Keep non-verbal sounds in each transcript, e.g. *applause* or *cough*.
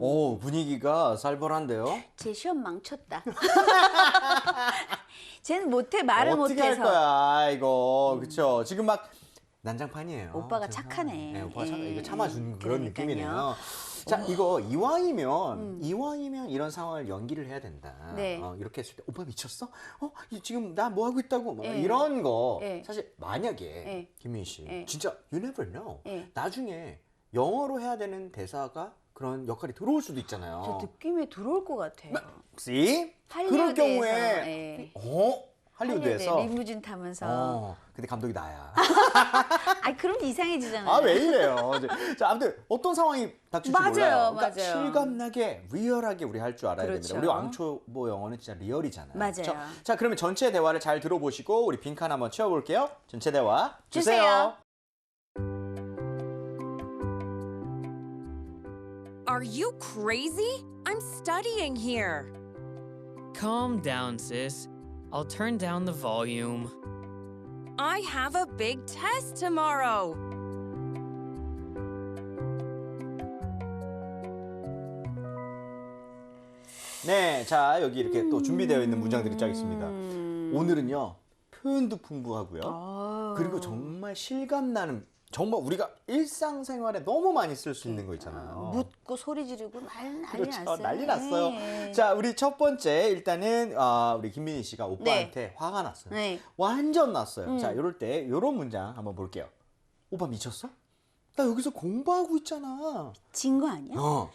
오, 분위기가 살벌한데요? 제 시험 망쳤다. *laughs* 쟤는 못해 말을 어떻게 할 못해서. 거야, 이거. 그쵸? 지금 막 난장판이에요. 오빠가 착하네. 네, 오빠가 착 예. 이거 참아주는 그런 그러니까요. 느낌이네요. 자, 이거 이왕이면, 이왕이면 이런 상황을 연기를 해야 된다. 음. 네. 어, 이렇게 했을 때, 오빠 미쳤어? 어, 이- 지금 나 뭐 하고 있다고? 막 예. 이런 거. 예. 사실 만약에, 예. 김민 씨, 예. 진짜, you never know. 예. 나중에 영어로 해야 되는 대사가 그런 역할이 들어올 수도 있잖아요. 저 느낌에 들어올 것 같아요. 혹시 그럴 할리우드에서, 경우에 예. 어 할리우드에서 할리우드에 리무진 타면서. 어 근데 감독이 나야 *laughs* 아, 그럼 이상해지잖아요. 아 왜 이래요 자 아무튼 어떤 상황이 닥칠지 맞아요, 몰라요 그러니까 맞아요. 실감나게 리얼하게 우리 할 줄 알아야 그렇죠. 됩니다 우리 왕초보 영어는 진짜 리얼이잖아요 맞아요. 그렇죠? 자 그러면 전체 대화를 잘 들어보시고 우리 빈칸 한번 채워볼게요 전체 대화 주세요. Are you crazy? I'm studying here. Calm down, sis. I'll turn down the volume. I have a big test tomorrow. 네, 자 여기 이렇게 또 준비되어 있는 문장들이 쫙 있습니다. 음. 오늘은요 표현도 풍부하고요. 아. 그리고 정말 실감 나는 정말 우리가 일상생활에 너무 많이 쓸 수 있는 거 있잖아요. 묻고 소리 지르고 말 난리 그렇죠. 났어요. 난리 났어요. 네. 자, 우리 첫 번째 일단은 아, 우리 김민희 씨가 오빠한테 화가 났어요. 네. 완전 났어요. 음. 자, 이럴 때 이런 문장 한번 볼게요. 오빠 미쳤어? 나 여기서 공부하고 있잖아. 진 거 아니야? 어.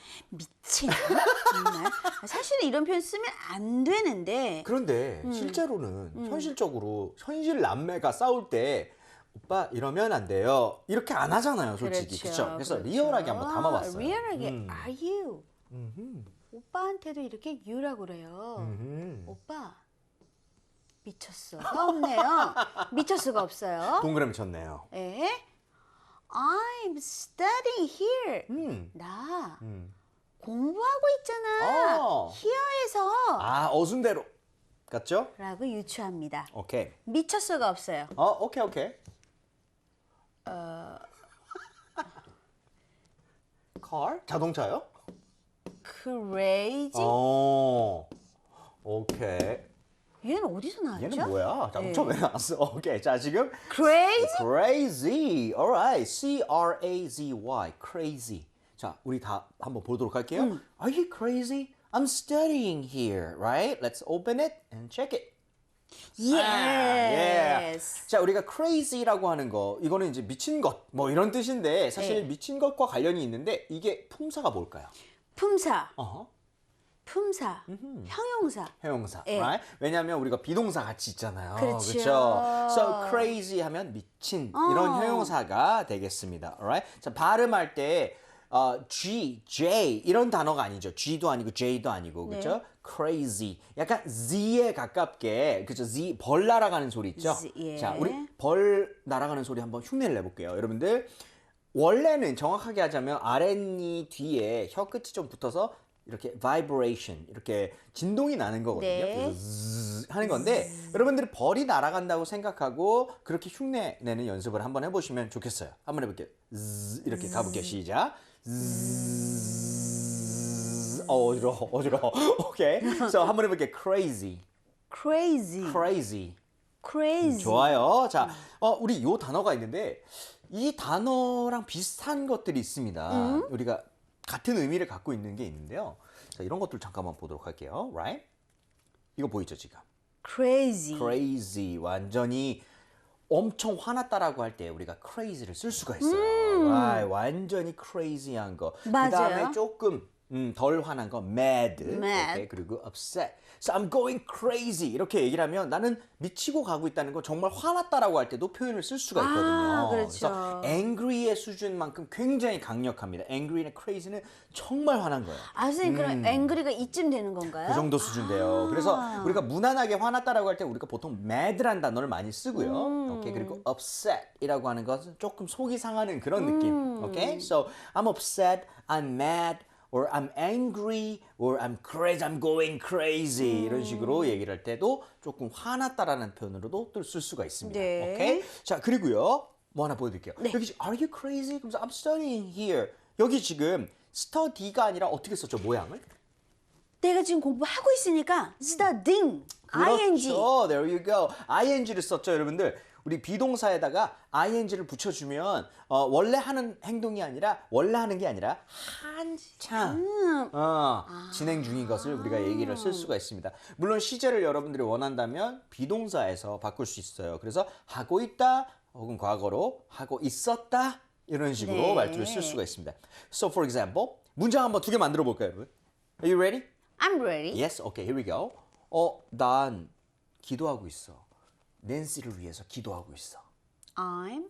정말? *laughs* 사실은 이런 표현 쓰면 안 되는데 그런데 음. 실제로는 현실적으로 현실 남매가 싸울 때 오빠 이러면 안 돼요. 이렇게 안 하잖아요, 솔직히. 그렇죠. 그래서 그렇죠. 리얼하게 한번 담아봤어요. 리얼하게 음. are you? 음흠. 오빠한테도 이렇게 you라고 그래요. 음흠. 오빠 미쳤어가 없네요. 미칠 수가 없어요. 동그라미 쳤네요. 에? I'm studying here. 음. 나 음. 공부하고 있잖아. 어. here에서 아, 어순대로. 같죠? 라고 유추합니다. 오케이. 미쳤어가 없어요. 어, 오케이, 오케이. car? 자동차요? crazy? 어. 오케이. 얘는 어디서 나왔죠? 얘는 뭐야? 자동차 네. 왜 나왔어? 오케이. *laughs* 자, 지금 crazy? crazy. Alright. C R A Z Y. crazy. 자, 우리 다 한번 보도록 할게요. 음. Are you crazy? I'm studying here, right? Let's open it and check it. yes. 아, 자, 우리가 crazy라고 하는 거, 이거는 이제 미친 것, 뭐 이런 뜻인데, 사실 네. 미친 것과 관련이 있는데, 이게 품사가 뭘까요? 품사, 어허, 품사, 형용사. 형용사, 예. right? 왜냐하면 우리가 비동사 같이 있잖아요. 그렇죠. 그쵸? So crazy 하면 미친 이런 어. 형용사가 되겠습니다. Alright? 자, 발음할 때 어, G, J 이런 단어가 아니죠. G도 아니고 J도 아니고 네. 그죠? Crazy. 약간 Z에 가깝게 그죠? Z 벌 날아가는 소리 있죠? Z, 예. 자, 우리 벌 날아가는 소리 한번 흉내를 내볼게요. 여러분들 원래는 정확하게 하자면 아랫니 뒤에 혀 끝이 좀 붙어서 이렇게 vibration 이렇게 진동이 나는 거거든요. 네. 그래서 zzz 하는 건데 여러분들이 벌이 날아간다고 생각하고 그렇게 흉내 내는 연습을 한번 해보시면 좋겠어요. 한번 해볼게요. zzz 이렇게 가볼게요. 시작. zzz. 어, 어지러워, 어지러워. *laughs* 오케이. So 한번 해볼게요. crazy, crazy, crazy. crazy. 좋아요. 자, 어, 우리 요 단어가 있는데 이 단어랑 비슷한 것들이 있습니다. 우리가 같은 의미를 갖고 있는 게 있는데요. 자, 이런 것들 잠깐만 보도록 할게요. Right? 이거 보이죠, 지금? crazy. crazy. 완전히 엄청 화났다라고 할 때 우리가 crazy를 쓸 수가 있어요. Right, 완전히 crazy한 거. 음. 맞아요. 그다음에 조금 음, 덜 화난 거 mad, mad. 그리고 upset. So I'm going crazy 이렇게 얘기를 하면 나는 미치고 가고 있다는 거 정말 화났다라고 할 때도 표현을 쓸 수가 아, 있거든요. 그렇죠. 래서 angry의 수준만큼 굉장히 강력합니다. angry나 crazy는 정말 화난 거예요. 아, 선생님, 그럼 angry가 이쯤 되는 건가요? 그 정도 수준 돼요. 그래서 우리가 무난하게 화났다라고 할 때 우리가 보통 mad라는 단어를 많이 쓰고요. 오케이 그리고 upset이라고 하는 것은 조금 속이 상하는 그런 느낌. 오케이, so I'm upset, I'm mad. Or I'm angry, or I'm crazy, I'm going crazy 이런 식으로 얘기를 할 때도 조금 화났다라는 표현으로도 또 쓸 수가 있습니다. 네. 오케이, 자 그리고 뭐 하나 보여드릴게요. 여기 지금, Are you crazy? 그러면서 I'm studying here. 여기 지금 study가 아니라 어떻게 썼죠? 모양을? 내가 지금 공부하고 있으니까 studying, ing. 그렇죠. There you go. ing를 썼죠, 여러분들. 우리 비동사에다가 ing를 붙여주면 어, 원래 하는 행동이 아니라 원래 하는 게 아니라 한참 어, 진행 중인 것을 우리가 얘기를 쓸 수가 있습니다. 물론 시제를 여러분들이 원한다면 비동사에서 바꿀 수 있어요. 그래서 하고 있다 혹은 과거로 하고 있었다 이런 식으로 네. 말투를 쓸 수가 있습니다. So for example, 문장 한번 두 개 만들어 볼까요, 여러분? Are you ready? I'm ready. Yes, okay, here we go. 어, 난 기도하고 있어. 낸시를 위해서 기도하고 있어. I'm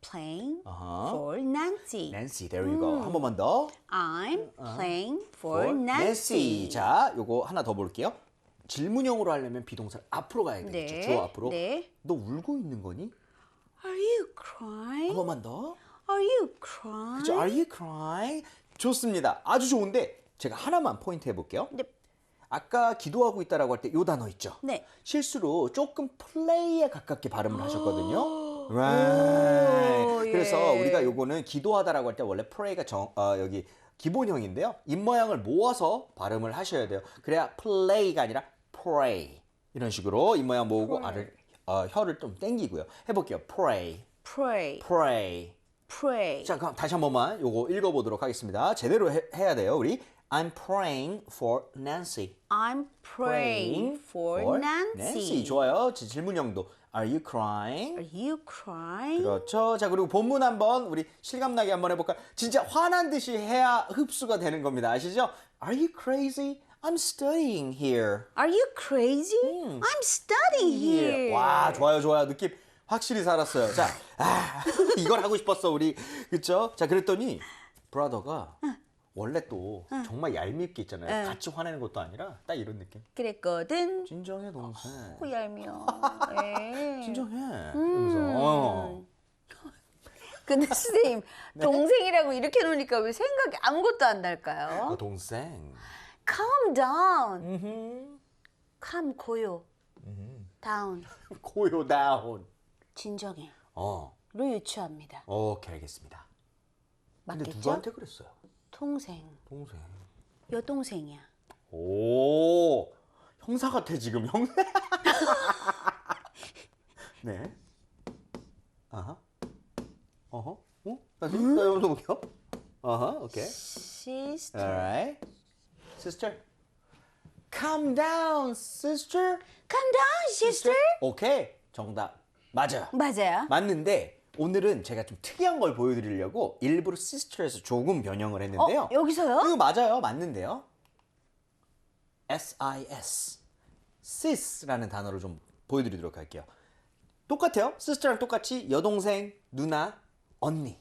playing 어허. for Nancy. 낸시, there you go. 한 번만 더. I'm playing for, For Nancy. 자, 요거 하나 더 볼게요. 질문형으로 하려면 비동사를 앞으로 가야 되겠죠. 네, 주어 앞으로. 네. 너 울고 있는 거니? Are you 한 crying? 번만 더. Are you crying? 그죠? Are you crying? 좋습니다. 아주 좋은데 제가 하나만 포인트 해볼게요. 네. 아까 기도하고 있다라고 할 때 요 단어 있죠? 네. 실수로 조금 플레이에 가깝게 발음을 하셨거든요. right. 예. 그래서 우리가 요거는 기도하다라고 할 때 원래 pray가 정, 어, 여기 기본형인데요. 입모양을 모아서 발음을 하셔야 돼요. 그래야 play가 아니라 pray 이런 식으로 입모양 모으고 알을 어, 혀를 좀 땡기고요. 해볼게요. pray, Pray, pray. pray. 자, 그럼 다시 한 번만 요거 읽어보도록 하겠습니다. 제대로 해, 해야 돼요. 우리 I'm praying for Nancy. I'm praying for, Nancy. 좋아요. 지- 질문형도 Are you crying? Are you crying? 그렇죠. 자 그리고 본문 한번 우리 실감나게 한번 해볼까요? 진짜 화난 듯이 해야 흡수가 되는 겁니다. 아시죠? Are you crazy? I'm studying here. Are you crazy? I'm studying here. 와 좋아요 좋아요 느낌 확실히 살았어요. 자 아, 이걸 하고 싶었어 우리 그쵸? 자 그랬더니 브라더가 원래 또 정말 얄밉게 있잖아요. 같이 화내는 것도 아니라 딱 이런 느낌. 그랬거든. 진정해 동생. 호 얄미워. *laughs* 예. 진정해. 이러면서 어. *laughs* 근데 선생님 *laughs* 네. 동생이라고 이렇게 놓으니까 왜 생각이 아무것도 안 날까요? 어, 동생. Calm down. 음흠. calm 고요. down 고요 다운. 진정해. 어. 로 유추합니다. 오케이 알겠습니다. 근데 맞겠죠? 누구한테 그랬어요? 동생. 동생. 여동생이야. 오 형사 같아 지금 형사. *laughs* 네. 아하. 어허. 어? 다시 음? 나 여기서 볼게요. 아하. 오케이. Sister. Alright. Sister. Calm down, sister. Calm down, sister. 오케이. 정답. 맞아요. 맞아요. 맞는데 오늘은 제가 좀 특이한 걸 보여드리려고 일부러 sister에서 조금 변형을 했는데요. 어, 여기서요? 이거 맞아요. 맞는데요. S-I-S. sis라는 단어를 좀 보여드리도록 할게요. 똑같아요. sister랑 똑같이 여동생, 누나, 언니.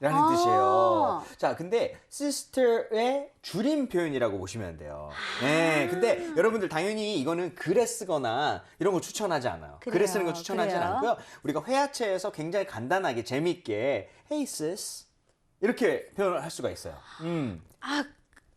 라는 아. 뜻이에요. 자, 근데 sister의 줄임 표현이라고 보시면 돼요. 네, 근데 여러분들 당연히 이거는 글에 쓰거나 이런 거 추천하지 않아요. 글에 그래요, 쓰는 거 추천하지 그래요. 않고요. 우리가 회화체에서 굉장히 간단하게 재밌게 Hey sis 이렇게 표현을 할 수가 있어요. 음. 아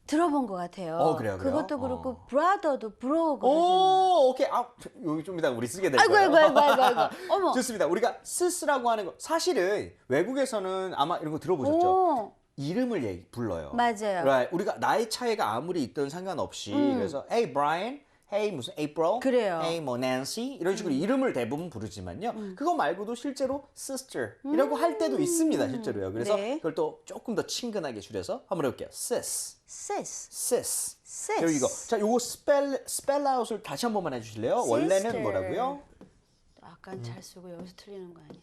들어본 것 같아요. 어, 그래요, 그래요? 그것도 그렇고 어. brother도 bro고 그러잖아요. 오, 오케이. 아, 여기 좀 이따 우리 쓰게 될 아이고, 거예요. 아이고, 아이고, 아이고, 아이고. *laughs* 어머. 좋습니다. 우리가 스스라고 하는 거 사실은 외국에서는 아마 이런 거 들어보셨죠? 오, 이름을 얘기, 불러요. 맞아요. 음. Right. 우리가 나이 차이가 아무리 있든 상관없이 그래서 Hey Brian, Hey 무슨 April, 그래요. 음. Hey 뭐 Nancy 이런 식으로 이름을 대부분 부르지만요. 그거 말고도 실제로 sister이라고 할 때도 있습니다. 실제로요. 그래서 음. 네. 그걸 또 조금 더 친근하게 줄여서 한번 해볼게요. sis, sis. sis. sis. You go. 자, 요거 스펠 스펠 아웃을 다시 한 번만 해주실래요? 원래는 Sister. 뭐라고요? 약간 잘 쓰고 여기서 틀리는 거 아니야?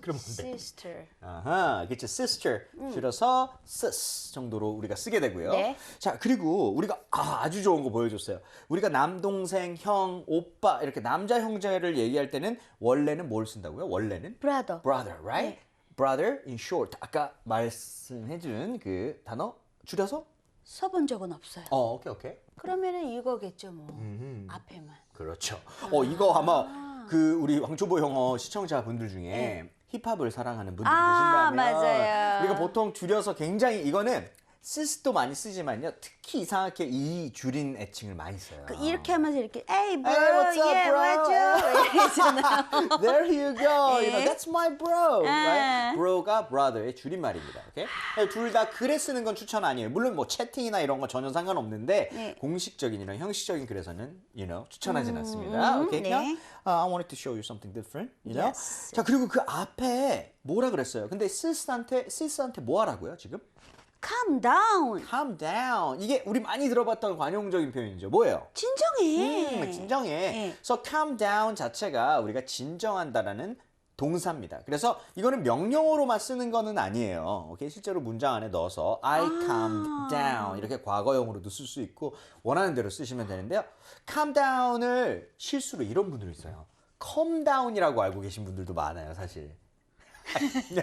그럼 뭔데? sister. 아하, 그렇죠. sister 줄여서 sis 정도로 우리가 쓰게 되고요. 네. 자, 그리고 우리가 아, 아주 좋은 거 보여줬어요. 우리가 남동생, 형, 오빠 이렇게 남자 형제를 얘기할 때는 원래는 뭘 쓴다고요? 원래는 brother. brother, right? brother in short. 아까 말씀해준 그 단어 줄여서 써본 적은 없어요. 어, 오케이, 오케이. 그러면은 이거겠죠 뭐. 앞에만. 그렇죠. 어, 이거 아마 그 우리 왕초보 영어 시청자분들 중에 힙합을 사랑하는 분들이 네. 아, 계신다면 맞아요. 우리가 보통 줄여서 굉장히 이거는 sis도 많이 쓰지만요. 특히 이상하게 이 줄인 애칭을 많이 써요. 그 이렇게 하면서 이렇게 에이 bro, Hey, what's up, yeah, bro? *laughs* 이러잖아요. *laughs* There you go. You know, 예. that's my bro. Right? 아. Bro가 brother의 줄임말입니다. Okay? 둘다 글에 쓰는 건 추천 아니에요. 물론 뭐 채팅이나 이런 건 전혀 상관없는데 네. 공식적인 이런 형식적인 글에서는 you know, 추천하진 않습니다. Okay? 네. 그냥 uh, I wanted to show you something different. You know? Yes. 자 그리고 그 앞에 뭐라 그랬어요? 근데 시스한테 시스한테 뭐 하라고요 지금? Calm down. Calm down. 이게 우리 많이 들어봤던 관용적인 표현이죠. 뭐예요? 진정해. 음, 진정해. 네. 그래서 calm down 자체가 우리가 진정한다라는 동사입니다. 그래서 이거는 명령어로만 쓰는 거는 아니에요. 오케이? 실제로 문장 안에 넣어서 I calmed down 이렇게 과거형으로도 쓸 수 있고 원하는 대로 쓰시면 되는데요. calm down을 실수로 이런 분들이 있어요. calm down이라고 알고 계신 분들도 많아요, 사실.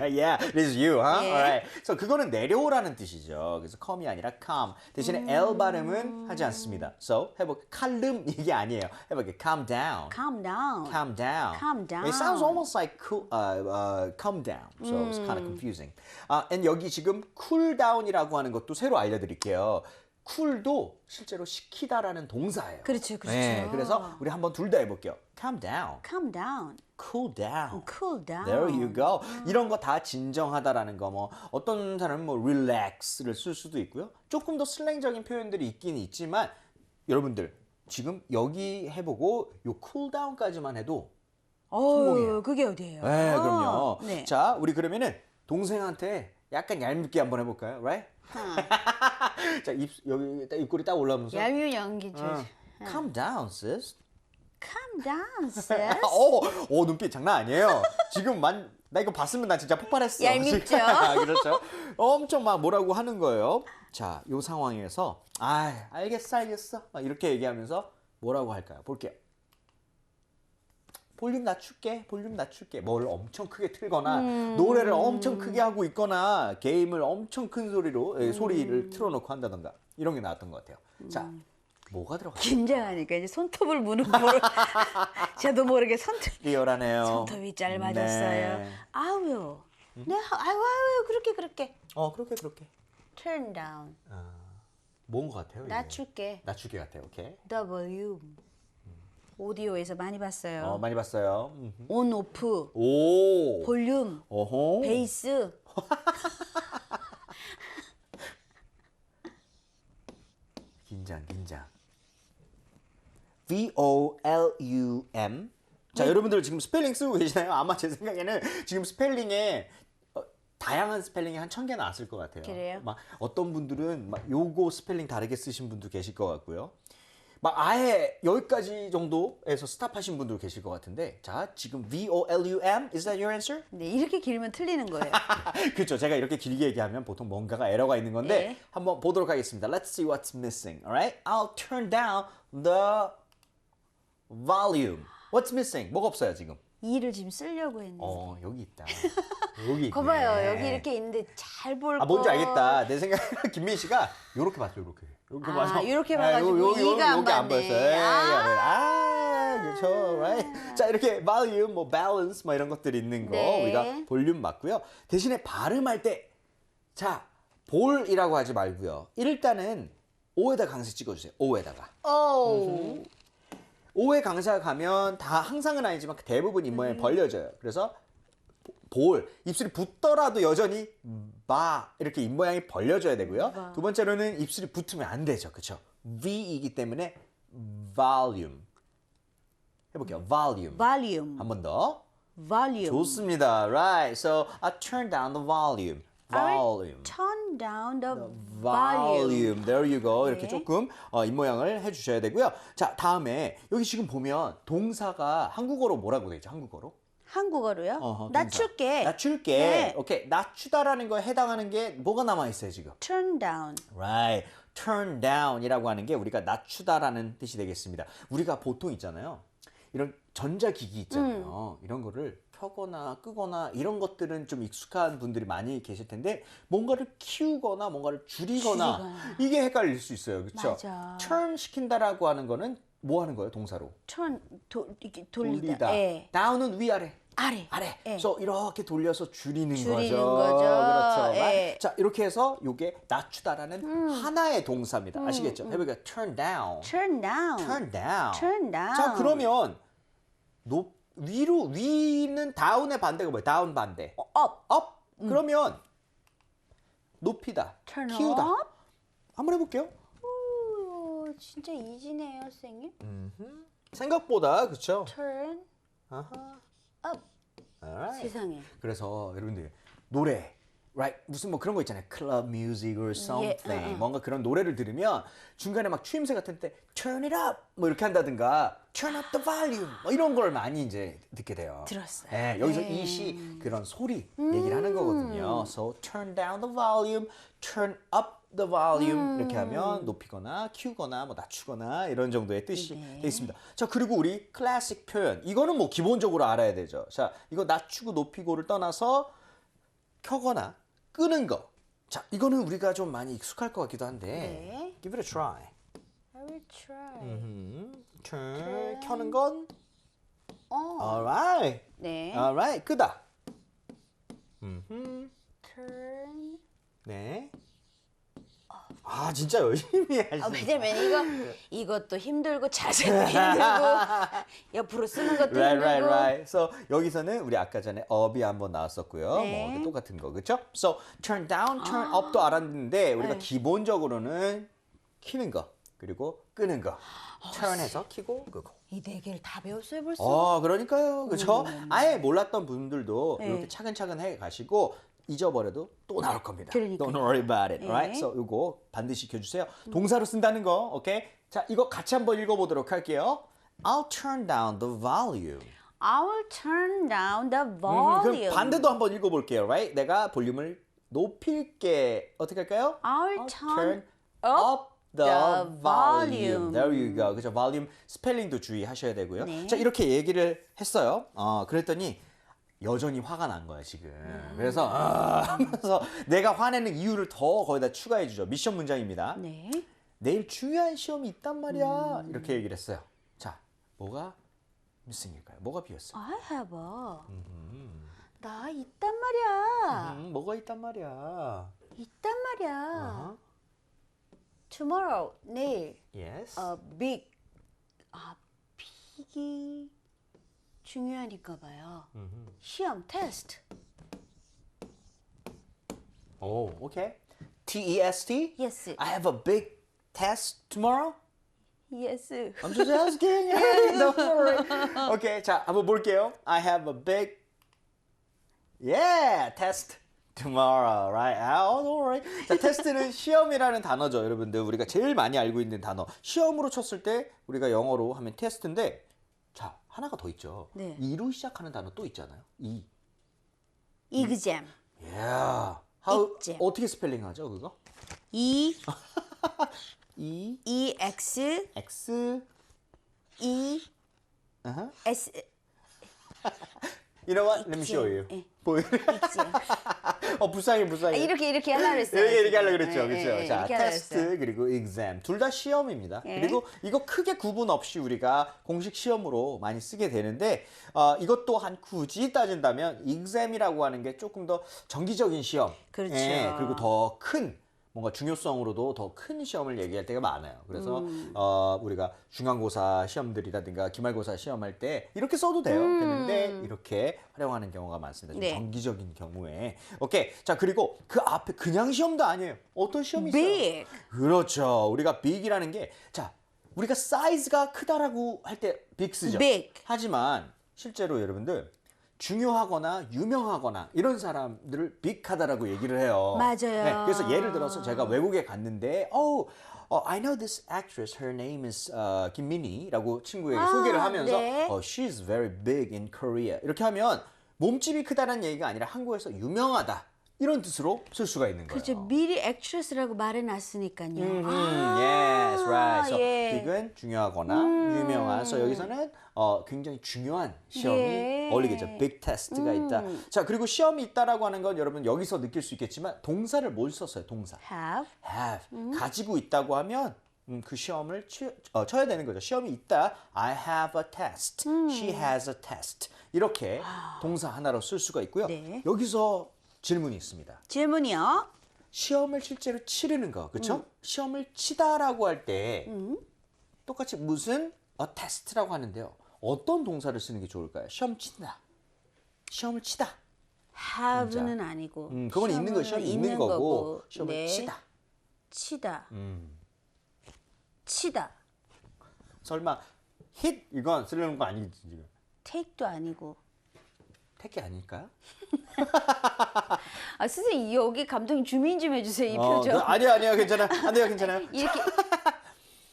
Yeah, it is you, huh? 예. Alright. So 그거는 내려오라는 뜻이죠. 그래서 calm이 아니라 calm. 대신에 L 발음은 하지 않습니다. So 해볼 칼름 이게 아니에요. 해볼게 calm down. Calm down. Calm down. Calm down. It sounds almost like cool, uh, uh, calm down. So it's kind of confusing. 아, and 여기 지금 cool down이라고 하는 것도 새로 알려드릴게요. Cool도 실제로 시키다라는 동사예요. 그렇죠, 그렇죠. 네, 그래서 우리 한번 둘 다 해볼게요. calm down, Calm down. cool down. Cool down. There you go. 이런 거 다 진정하다라는 거 뭐 어떤 사람은 뭐 relax를 쓸 수도 있고요. 조금 더 슬랭적인 표현들이 있긴 있지만 여러분들 지금 여기 해보고 요 cool down까지만 해도 성공이에요. 어, 그게 어디예요? 네, 그럼요. 네. 자, 우리 그러면은 동생한테 약간 얄밉게 한번 해볼까요? Right? *laughs* *laughs* 자, 입 여기 딱 입꼬리 딱 올라오면서 얄미운 연기 좀. 어, Calm down, sis. Calm down, *laughs* sis. 어, 어, 눈빛 장난 아니에요. 지금 만, 나 이거 봤으면 나 진짜 폭발했어. 얄밉죠? 지금. *laughs* 그렇죠. 엄청 막 뭐라고 하는 거예요. 자, 요 상황에서, 아, 알겠어, 알겠어. 막 이렇게 얘기하면서 뭐라고 할까요? 볼게요. 볼륨 낮출게, 볼륨 낮출게. 뭘 엄청 크게 틀거나, 노래를 엄청 크게 하고 있거나, 게임을 엄청 큰 소리로, 예, 소리를 틀어놓고 한다던가. 이런 게 나왔던 것 같아요. 자, 뭐가 들어가요? 긴장하니까 이제 손톱을 무는 모르. *laughs* 저도 모르게 손톱 리얼하네요. 손톱이 짧아졌어요. 네. 아유. 네, 아유, 아유, 그렇게 그렇게. 어, 그렇게, 그렇게. Turn down. 뭔것 같아요? 이게? 낮출게. 낮추게 같아요. 오케이. W. 오디오에서 많이 봤어요. 어, 많이 봤어요. 음. 온 오프. 오. 볼륨. 어허. 베이스. *laughs* 긴장, 긴장. V O L U M. 자, 여러분들 지금 스펠링 쓰고 계시나요? 아마 제 생각에는 지금 스펠링에 어, 다양한 스펠링이 한 천 개 나왔을 것 같아요. 그래요? 막 어떤 분들은 막 요거 스펠링 다르게 쓰신 분도 계실 것 같고요. 막 아예 여기까지 정도에서 스탑하신 분도 계실 것 같은데 자 지금 V O L U M is that your answer? *laughs* 네, 이렇게 길면 틀리는 거예요. *laughs* 그렇죠. 제가 이렇게 길게 얘기하면 보통 뭔가가 에러가 있는 건데 예. 한번 보도록 하겠습니다. Let's see what's missing. Alright? I'll turn down the volume. What's missing? 뭐가 없어요 지금? 이를 지금 쓰려고 했는데. 어 여기 있다. *laughs* 여기. 거봐요. 여기 이렇게 있는데 잘 볼 거. 아 뭔지 알겠다. 내 생각에 김민 씨가 요렇게 봤어요. 요렇게. 요렇게 아, 봐서. 요렇게 아, 봐가지고 이가 안 봤네. 보였어요. 예, 아. 아, 그렇죠. Right? 자 이렇게 volume, 뭐 balance, 뭐 이런 것들이 있는 거 네. 우리가 볼륨 맞고요. 대신에 발음할 때 자, 볼이라고 하지 말고요. 일단은 오에다 강세 찍어주세요. 오에다가. 오. 오에 강세가 가면 다 항상은 아니지만 대부분 입모양이 벌려져요. 그래서 볼 입술이 붙더라도 여전히 바 이렇게 입모양이 벌려져야 되고요. 바. 두 번째로는 입술이 붙으면 안 되죠. 그렇죠? V이기 때문에 volume 해볼게요. volume Volume. 한 번 더. Volume. 좋습니다. Right. So I turn down the volume. Volume. Turn down the volume. volume. There you go. 이렇게 네. 조금 어, 입 모양을 해주셔야 되고요. 자, 다음에 여기 지금 보면 동사가 한국어로 뭐라고 되죠? 한국어로? 한국어로요? 어허, 낮출게. 동사. 낮출게. 네. 오케이. 낮추다라는 거에 해당하는 게 뭐가 남아 있어요 지금? Turn down. Right. Turn down이라고 하는 게 우리가 낮추다라는 뜻이 되겠습니다. 우리가 보통 있잖아요. 이런 전자기기 있잖아요. 음. 이런 거를 켜거나 끄거나 이런 것들은 좀 익숙한 분들이 많이 계실 텐데 뭔가를 키우거나 뭔가를 줄이거나, 줄이거나. 이게 헷갈릴 수 있어요. 그렇죠? 맞아. turn 시킨다라고 하는 거는 뭐 하는 거예요? 동사로. turn 도, 돌리다. 돌리다. 예. down은 위아래. 아래. 아래. 예. 그래서 이렇게 돌려서 줄이는, 줄이는 거죠. 거죠. 그렇죠. 예. 자, 이렇게 해서 요게 낮추다라는 음. 하나의 동사입니다. 아시겠죠? 해보니까 turn down. turn down. turn down. turn down. 자, 그러면 높 위로 위는 다운의 반대가 뭐예요? 다운 반대. 어, up. up. 그러면 높이다. turn 키우다. up. 한번 해볼게요. 오, 진짜 이지네요, 선생님. 생각보다 그렇죠. turn 아하. Up. Alright. 세상에. 그래서 여러분들 노래 right 무슨 뭐 그런 거 있잖아요 club music or something 응, 응. 뭔가 그런 노래를 들으면 중간에 막 추임새 같은 때 turn it up 뭐 이렇게 한다든가 turn up the volume 뭐 이런 걸 많이 이제 듣게 돼요. 들었어요. 네, 여기서 네. 이시 그런 소리 얘기를 하는 거거든요. So turn down the volume, turn up the volume 이렇게 하면 높이거나 키우거나 뭐 낮추거나 이런 정도의 뜻이 네. 돼 있습니다. 자 그리고 우리 클래식 표현 이거는 뭐 기본적으로 알아야 되죠. 자 이거 낮추고 높이고를 떠나서 켜거나 끄는 거. 자 이거는 우리가 좀 많이 익숙할 것 같기도 한데 네. give it a try. I will try. 음, turn 켜는 건 어. alright, 네. alright 끄다. 음흠. turn. 네. 아 진짜 열심히 아, 하시네. 왜냐면 이거 이것도 힘들고 자세도 힘들고 *laughs* 옆으로 쓰는 것도 Right, 힘들고. right, right. So 여기서는 우리 아까 전에 up이 한번 나왔었고요. 네. 뭐 똑같은 거 그렇죠? So turn down, turn up도 알았는데 우리가 네. 기본적으로는 키는 거 그리고 끄는 거. turn해서 키고 끄고. 이 네 개를 다 배웠어요 벌써. 어, 그러니까요. 그렇죠? 음. 아예 몰랐던 분들도 네. 이렇게 차근차근 해 가시고 잊어버려도 또 나올 겁니다. 그러니까요. Don't worry about it, 네. right? So 이거 반드시 익혀주세요. 동사로 쓴다는 거, 오케이? 자, 이거 같이 한번 읽어보도록 할게요. I'll turn down the volume. I will turn down the 음, volume. 그럼 반대도 한번 읽어볼게요, right? 내가 볼륨을 높일게. 어떻게 할까요? I'll turn up the, volume. There you go. 그죠? volume 스펠링도 주의하셔야 되고요. 네. 자, 이렇게 얘기를 했어요. 어, 그랬더니 여전히 화가 난 거야, 지금. 그래서 아, 하면서 내가 화내는 이유를 더 거기다 추가해 주죠. 미션 문장입니다. 네. 내일 중요한 시험이 있단 말이야. 이렇게 얘기를 했어요. 자, 뭐가 missing일까요? 뭐가 비었어요? I have a. 나 있단 말이야. 음, 뭐가 있단 말이야. 있단 말이야. 어허. Tomorrow 내일 Yes. a big 아 빅이 중요하니까 봐요. 시험 테스트. 오, 오케이. T E S T? Yes. I have a big test tomorrow. Yes. I'm just asking. Don't worry. Okay, 자, 한번 볼게요. I have a big Yeah, test tomorrow, right? Oh, don't worry. 자, 테스트는 시험이라는 단어죠, 여러분들. 우리가 제일 많이 알고 있는 단어. 시험으로 쳤을 때 우리가 영어로 하면 테스트인데 자, 하나가 더 있죠. 네. 이로 시작하는 단어 또 있잖아요. 이. exam. Yeah. How, 있지. 어떻게 스펠링하죠, 그거? E E E X X E uh-huh. S *laughs* You know what? Let me show you. 예. 보여? *laughs* 어 불쌍해 불쌍해. 이렇게 이렇게 하려 그랬어요. 이렇게 이렇게 하려. 그랬죠, 예, 그렇죠. 예, 자, 하려고 테스트. 그리고 exam 둘 다 시험입니다. 예. 그리고 이거 크게 구분 없이 우리가 공식 시험으로 많이 쓰게 되는데 어, 이것 또한 굳이 따진다면 exam이라고 하는 게 조금 더 정기적인 시험, 그렇죠. 예, 그리고 더큰 뭔가 중요성으로도 더 큰 시험을 얘기할 때가 많아요. 그래서 음. 어, 우리가 중간고사 시험들이라든가 기말고사 시험할 때 이렇게 써도 돼요. 되는데 이렇게 활용하는 경우가 많습니다. 좀 음. 네. 정기적인 경우에. 오케이. 자, 그리고 그 앞에 그냥 시험도 아니에요. 어떤 시험이 있어요? Big. 그렇죠. 우리가 빅이라는 게 자, 우리가 사이즈가 크다라고 할 때 빅 쓰죠. Big. 하지만 실제로 여러분들 중요하거나 유명하거나 이런 사람들을 빅하다라고 얘기를 해요. 맞아요. 그래서 예를 들어서 제가 외국에 갔는데, oh, uh, I know this actress. Her name is uh, 김민희라고 친구에게 아, 소개를 하면서, 네. oh, she's very big in Korea. 이렇게 하면 몸집이 크다는 얘기가 아니라 한국에서 유명하다 이런 뜻으로 쓸 수가 있는 거예요. 그렇죠. 미리 액트레스라고 말해놨으니까요. 음, 아, yes, right. So 예. 빅은 중요하거나 유명한. So 여기서는 어, 굉장히 중요한 시험이 예. 어울리겠죠. 빅 테스트가 있다. 자 그리고 시험이 있다라고 하는 건 여러분 여기서 느낄 수 있겠지만 동사를 뭘 썼어요? 동사. have have 가지고 있다고 하면 음, 그 시험을 치, 어, 쳐야 되는 거죠. 시험이 있다. I have a test. She has a test. 이렇게 동사 하나로 쓸 수가 있고요. 네. 여기서 질문이 있습니다. 질문이요. 시험을 실제로 치르는 거, 그렇죠? 시험을 치다라고 할 때 똑같이 무슨 a test라고 하는데요. 어떤 동사를 쓰는 게 좋을까요? 시험 친다. 시험을 치다. have는 아니고. 음, 그건 있는 거, 시험이 있는 거고, 시험을 네. 치다. 치다. 음. 치다. 설마 hit 이건 쓰려는 거 아니지 지금? take도 아니고. 택이 아닐까요? *laughs* 아 선생님 여기 감독님 주민 좀 해주세요 이 어, 표정. 그- 아니요, 아니요, 괜찮아요. 안 돼요, 괜찮아요. *laughs* 이렇게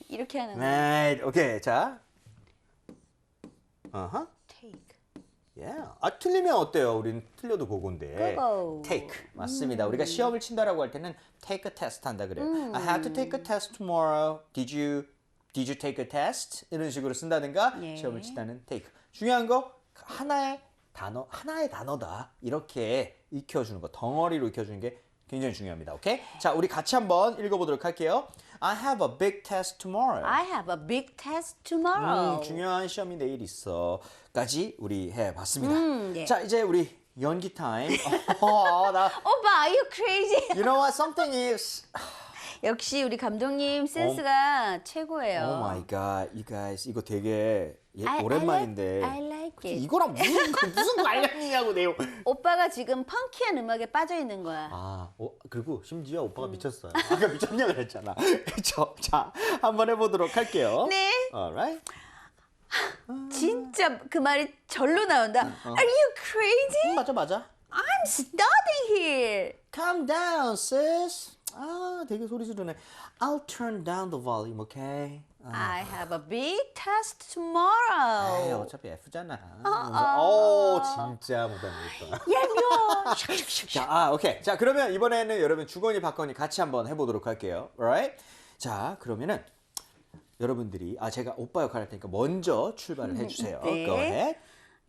이렇게 하는 거. 네, 오케이, 자, 어허, take. 예. 아 틀리면 어때요? 우린 틀려도 그건데. 그거. take 맞습니다. 우리가 시험을 친다라고 할 때는 take a test 한다 그래요. I have to take a test tomorrow. Did you Did you take a test? 이런 식으로 쓴다든가 예. 시험을 친다는 take. 중요한 거 하나의 단어 하나의 단어다 이렇게 익혀주는 거 덩어리로 익혀주는 게 굉장히 중요합니다. 오케이? 자, 우리 같이 한번 읽어보도록 할게요. I have a big test tomorrow. I have a big test tomorrow. 음, 중요한 시험이 내일 있어.까지 우리 해봤습니다. 음, 예. 자, 이제 우리 연기 타임. *laughs* 어, 나 오빠, are you crazy? You know what? Something is. 역시 우리 감독님 센스가 최고예요. Oh my god, you guys 이거 되게 예, I- 오랜만인데. I like, I like it. 이거랑 무슨 무슨 관련이냐고 내용. *laughs* 오빠가 지금 펑키한 음악에 빠져 있는 거야. 아, 어, 그리고 심지어 음. 오빠가 미쳤어요. 아까 미쳤냐 그랬잖아. *laughs* 그렇죠. 자, 한번 해보도록 할게요. 네. Alright. 진짜 그 말이 절로 나온다. Are you crazy? 음, 맞아, 맞아. I'm studying here. Calm down, sis. 아, 되게 소리 지르네. I'll turn down the volume, okay? 아, I have a big test 에이, tomorrow. 어차피 F잖아. 오, 진짜 못하겠다. 얄미워. *laughs* 자, 아, 오케이. 자, 그러면 이번에는 여러분 주거니 받거니 같이 한번 해보도록 할게요. Alright? 자, 그러면은 여러분들이 아 제가 오빠 역할 할 테니까 먼저 출발을 해주세요. 네. Go ahead.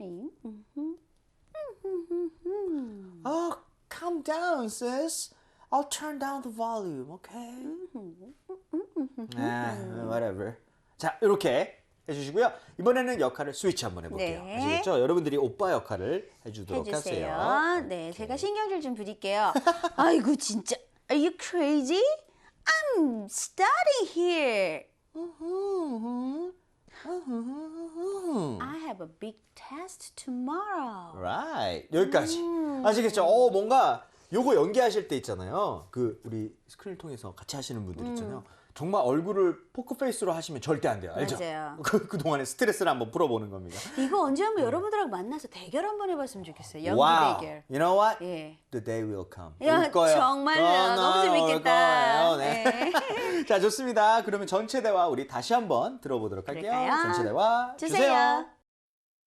음, Oh, calm down, sis. I'll turn down the volume, okay? 아, whatever. 자, 이렇게 해주시고요. 이번에는 역할을 스위치 한번 해볼게요. 네. 아시겠죠? 여러분들이 오빠 역할을 해주도록 해주세요. 하세요. 네, 제가 신경질 좀 부릴게요. 아이고 진짜. Are you crazy? I'm studying here. I have a big test tomorrow. Right. 여기까지. 음. 아시겠죠? 어, 뭔가 요거 연기하실 때 있잖아요. 그 우리 스크린 통해서 같이 하시는 분들 있잖아요. 정말 얼굴을 포크 페이스로 하시면 절대 안 돼요. 알죠? 음. 맞아요. *laughs* 그, 그동안의 스트레스를 한번 풀어보는 겁니다. 이거 언제 한번 여러분들하고 만나서 대결 한번 해봤으면 좋겠어요. 연기 와우. 대결. You know what? 예. The day will come. 야, 올 거예요. 정말요. 어, 너무 올 재밌겠다. 거예요. 네. *laughs* 자, 좋습니다. 그러면 전체 대화 우리 다시 한번 들어보도록 할게요. 그럴까요? 전체 대화 주세요. 주세요.